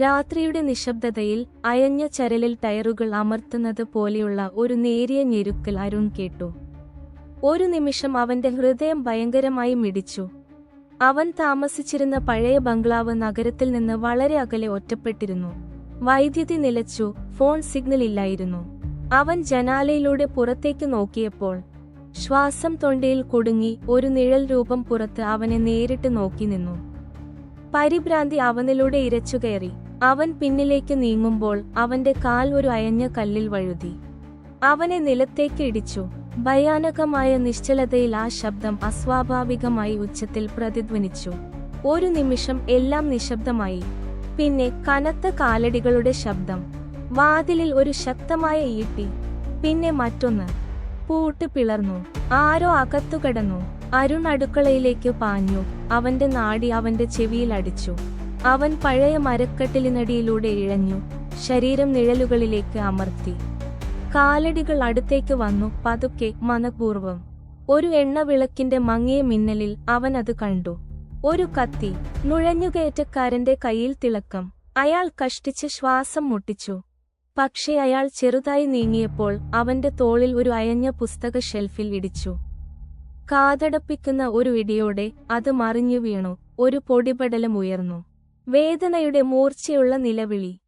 രാത്രിയുടെ നിശബ്ദതയിൽ അയഞ്ഞ ചരലിൽ ടയറുകൾ അമർത്തുന്നത് പോലെയുള്ള ഒരു നേരിയ ഞെരുക്കൽ അരുൺ കേട്ടു. ഒരു നിമിഷം അവന്റെ ഹൃദയം ഭയങ്കരമായി മിടിച്ചു. അവൻ താമസിച്ചിരുന്ന പഴയ ബംഗ്ലാവ് നഗരത്തിൽ നിന്ന് വളരെ അകലെ ഒറ്റപ്പെട്ടിരുന്നു. വൈദ്യുതി നിലച്ചു ഫോൺ സിഗ്നൽ ഇല്ലായിരുന്നു. അവൻ ജനാലയിലൂടെ പുറത്തേക്ക് നോക്കിയപ്പോൾ ശ്വാസം തൊണ്ടയിൽ കുടുങ്ങി ഒരു നിഴൽ രൂപം പുറത്ത് അവനെ നേരിട്ട് നോക്കി നിന്നു. പരിഭ്രാന്തി അവനിലൂടെ ഇരച്ചുകയറി അവൻ പിന്നിലേക്ക് നീങ്ങുമ്പോൾ അവന്റെ കാൽ ഒരു അയഞ്ഞ കല്ലിൽ വഴുതി. അവനെ നിലത്തേക്ക് ഇടിച്ചു. ഭയാനകമായ നിശ്ചലതയിൽ ആ ശബ്ദം അസ്വാഭാവികമായി ഉച്ചത്തിൽ പ്രതിധ്വനിച്ചു. ഒരു നിമിഷം എല്ലാം നിശബ്ദമായി. പിന്നെ കനത്ത കാലടികളുടെ ശബ്ദം. വാതിലിൽ ഒരു ശക്തമായ ഈട്ടി. പിന്നെ മറ്റൊന്ന്. പൂട്ട് പിളർന്നു. ആരോ അകത്തു കടന്നു അരുൺ അടുക്കളയിലേക്ക് പാഞ്ഞു. അവന്റെ നാടി അവന്റെ ചെവിയിൽ അടിച്ചു. അവൻ പഴയ മരക്കെട്ടിലിനടിയിലൂടെ ഇഴഞ്ഞു. ശരീരം നിഴലുകളിലേക്ക് അമർത്തി. കാലടികൾ അടുത്തേക്ക് വന്നു പതുക്കെ മനപൂർവം. ഒരു എണ്ണവിളക്കിന്റെ മങ്ങിയ മിന്നലിൽ അവൻ അത് കണ്ടു. ഒരു കത്തി നുഴഞ്ഞുകയറ്റക്കാരന്റെ കയ്യിൽ തിളക്കം. അയാൾ കഷ്ടിച്ച് ശ്വാസം മുട്ടിച്ചു. പക്ഷേ അയാൾ ചെറുതായി നീങ്ങിയപ്പോൾ അവന്റെ തോളിൽ ഒരു അയഞ്ഞ പുസ്തക ഷെൽഫിൽ ഇടിച്ചു. കാതടപ്പിക്കുന്ന ഒരു ഇടിയോടെ അത് മറിഞ്ഞു വീണു. ഒരു പൊടിപടലം ഉയർന്നു. വേദനയുടെ മൂർച്ചയുള്ള നിലവിളി.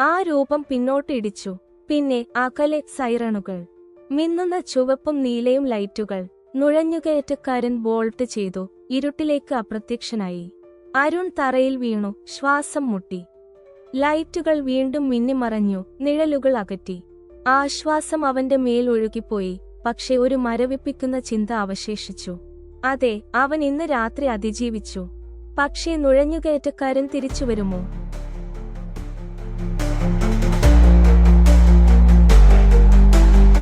ആ രൂപം പിന്നോട്ട് ഇടിച്ചു. പിന്നെ അകലെ സൈറണുകൾ. മിന്നുന്ന ചുവപ്പും നീലയും ലൈറ്റുകൾ. നുഴഞ്ഞുകയറ്റക്കാരൻ ബോൾട്ട് ചെയ്തു. ഇരുട്ടിലേക്ക് അപ്രത്യക്ഷനായി. അരുൺ തറയിൽ വീണു. ശ്വാസം മുട്ടി. ലൈറ്റുകൾ വീണ്ടും മിന്നിമറഞ്ഞു. നിഴലുകൾ അകറ്റി. ആശ്വാസം അവന്റെ മേൽ ഒഴുകിപ്പോയി. പക്ഷെ ഒരു മരവിപ്പിക്കുന്ന ചിന്ത അവശേഷിച്ചു. അതെ അവൻ ഇന്ന് രാത്രി അതിജീവിച്ചു. പക്ഷേ നുഴഞ്ഞുകയറ്റക്കാരൻ തിരിച്ചുവരുമോ